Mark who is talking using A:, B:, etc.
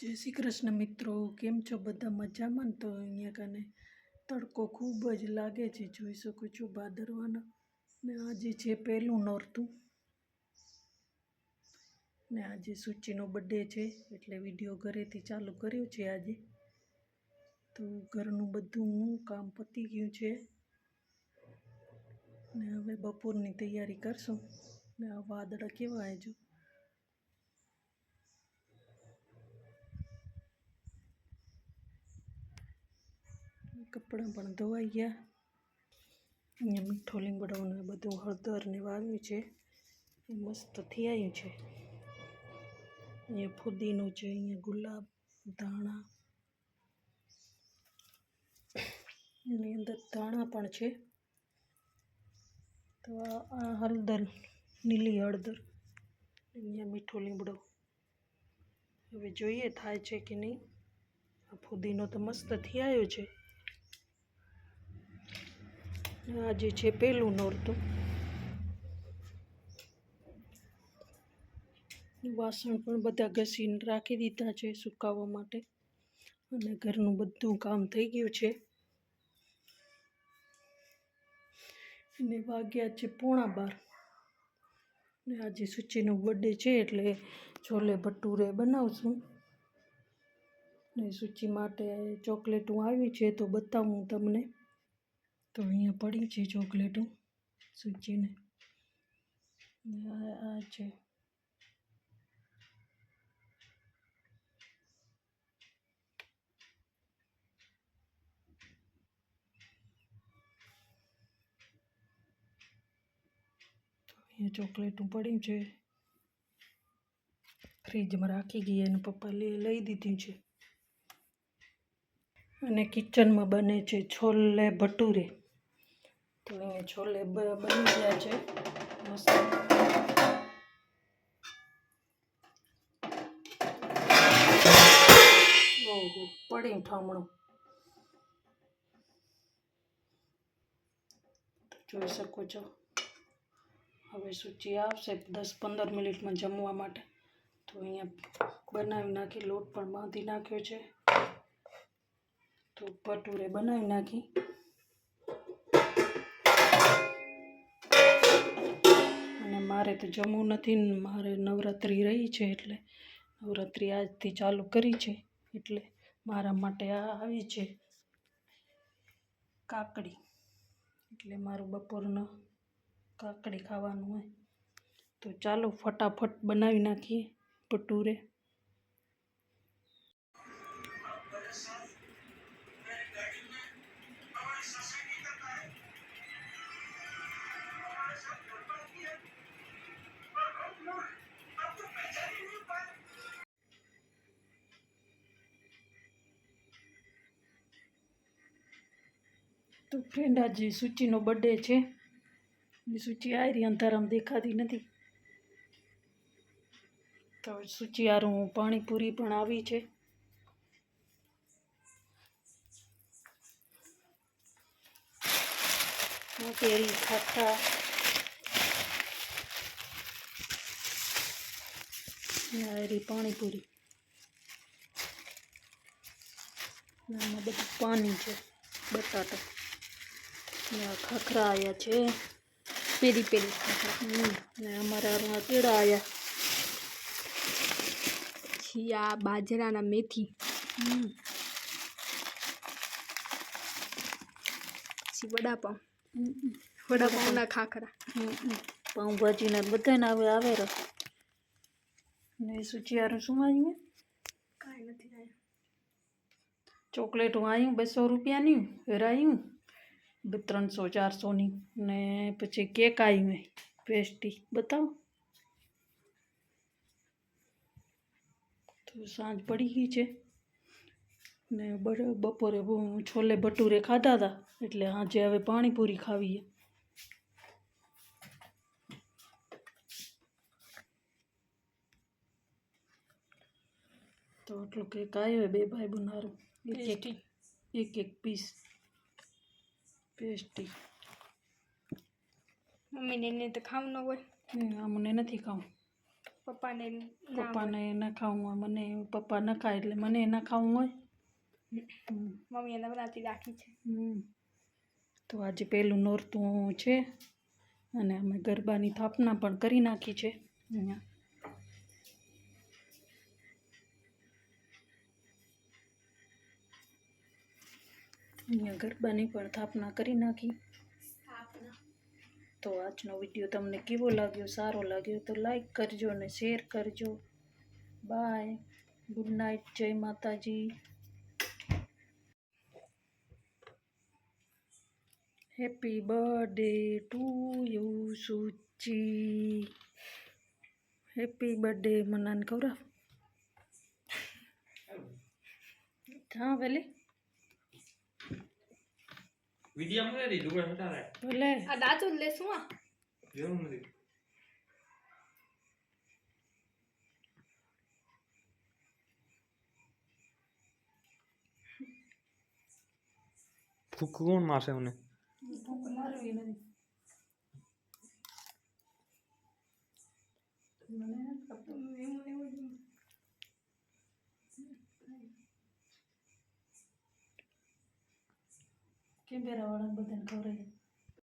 A: જય શ્રી કૃષ્ણ મિત્રો, કેમ છો બધા? મજામાં તો અહીંયા કને તડકો ખૂબ જ લાગે છે, જોઈ શકો છો ભાદરવાના. ને આજે છે પહેલું નોરતું. ને આજે સૂચિનો બર્થડે છે, એટલે વીડિયો ઘરેથી ચાલુ કર્યો છે આજે. તો ઘરનું બધું કામ પતી ગયું છે. ને હવે બપોરની તૈયારી કરશું. ને આ વાદળા કેવા હજુ કપડાં પણ ધોવાઈ ગયા. અહીંયા મીઠો લીંબડોને બધું હળદર ને વાવ્યું છે. એ મસ્ત થઈ છે. અહીંયા ફુદીનો છે, અહીંયા ગુલાબ, ધાણા. એની અંદર ધાણા પણ છે. તો આ હળદર, નીલી હળદર, અહીંયા મીઠો લીમડો હવે જોઈએ થાય છે કે નહીં. આ ફુદીનો તો મસ્ત થઈ છે. આજે છે પહેલું નોરતું. વાસણ પણ બધા ઘસીને રાખી દીધા છે સુકાવવા માટે. અને ઘરનું બધું કામ થઈ ગયું છે. અને વાગ્યા છે પોણા બાર. ને આજે સુચીનો બર્થડે છે એટલે છોલે ભટુરે બનાવશું. ને સૂચિ માટે ચોકલેટું આવી છે તો બતાવું તમને. તો અહીંયા પડી છે ચોકલેટું સૂચીને. આ છે. અહીંયા ચોકલેટું પડ્યું છે. ફ્રીજમાં રાખી ગઈ અને પપ્પા લે, લઈ દીધી છે. અને કિચનમાં બને છે છોલે ભટુરે. તો અહીંયા છોલે બની ગયા છે. મસ્ત. પડી ઠામણું. જોઈ શકો છો. હવે સૂચિ આવશે દસ પંદર મિનિટમાં જમવા માટે. તો અહીંયા બનાવી નાખી, લોટ પણ બાંધી નાખ્યો છે. તો ભટુરે બનાવી નાખી. મારે તો જમવું નથી ને મારે નવરાત્રિ રહી છે એટલે નવરાત્રિ આજથી ચાલુ કરી છે એટલે મારા માટે આ આવી છે કાકડી. એટલે મારું બપોરનું કાકડી ખાવાનું હોય. તો ચાલો ફટાફટ બનાવી નાખીએ ભટુરે. તો ફ્રેન્ડ આજે સૂચિનો બર્થડે છે. સૂચિ આવી રહી, અંધારામાં દેખાતી નથી. તો સૂચિ હારું પાણીપુરી પણ આવી છે. કેરી ખાટા. આવી પાણીપુરી. બધું પાણી છે, બટાટા. ખાખરા આવ્યા છે.
B: પેરી પેરી
A: હમ, ને અમારા કેળા આવ્યા
B: પછી આ બાજરાના મેથી. પછી વડાપાઉં. વડાપાઉંના ખાખરા.
A: પાઉંભાજીના બધાને આવે આવે રસ ને સુચિયારું શું આવ્યું
B: કાંઈ નથી આવ્યું
A: ચોકલેટું આવ્યું બસો રૂપિયાની વેરાયું. બે ત્રણસો ચારસોની ને પછી કેક આવ્યું પેસ્ટી બતાવો તો સાંજ પડી ગઈ છે ને બ- બપોરે બહુ છોલે ભટુરે ખાધા હતા એટલે આજે હવે પાણીપુરી ખાવીએ. તો આટલું કેક આવ્યો બે ભાઈ બનારું એક એક એક એક પીસ. પેસ્ટી
B: મમ્મીને એને તો ખાવું ન હોય.
A: મને નથી ખાવું.
B: પપ્પાને
A: પપ્પાને ન ખાવું હોય મને પપ્પા ન ખાય એટલે મને ન ખાવું હોય. મમ્મી
B: મમ્મીએ બનાવતી રાખી છે.
A: તો આજે પહેલું નોરતું છે અને અમે ગરબાની સ્થાપના પણ કરી નાખી છે અહીંયા. અહીંયા ગરબાની પણ સ્થાપના કરી નાખી. તો આજનો વીડિયો તમને કેવો લાગ્યો? સારો લાગ્યો તો લાઈક કરજો અને શેર કરજો. બાય. Good night. જય માતાજી. Happy birthday to you Suchi. Happy birthday મનાને ખવડાવ. હા વેલી.
C: విజయమ్మనే రీ దుబాయ్ ఉంటారా ఒలే
A: ఆ
B: దాచు లేసుమా ఏముంది फुक कौन
C: मार से उन्हें मैंने મારશે મને
A: મારવી નથી ખબર. કેમેરા બધાને ખવડાવી